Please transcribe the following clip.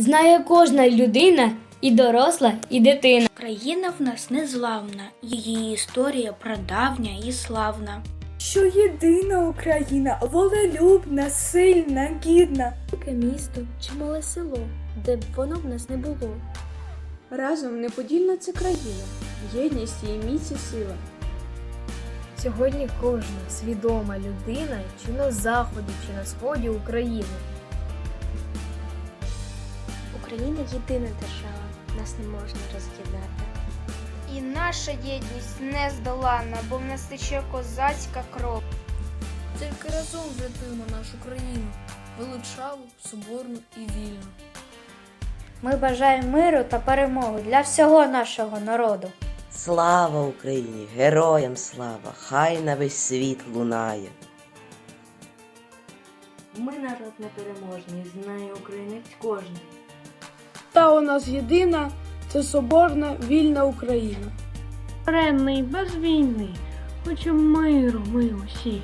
знає кожна людина, і доросла, і дитина. Країна в нас незламна, її історія прадавня і славна. що єдина Україна, волелюбна, сильна, гідна. Велике місто чи мале село, де б воно в нас не було. Разом неподільна це країна, єдність її міць і сила. Сьогодні кожна свідома людина чи на заході, чи на сході України. Україна єдина держава, нас не можна роз'єднати. І наша єдність нездоланна, бо в нас тече козацька кров. Тільки разом врятуємо нашу країну, величаву, соборну і вільну. Ми бажаємо миру та перемоги для всього нашого народу. Слава Україні! Героям слава! Хай на весь світ лунає! Ми народ непереможний, знає українець кожен. Та у нас єдина це соборна вільна Україна. Ренний без війни, хочемо миру ми усі.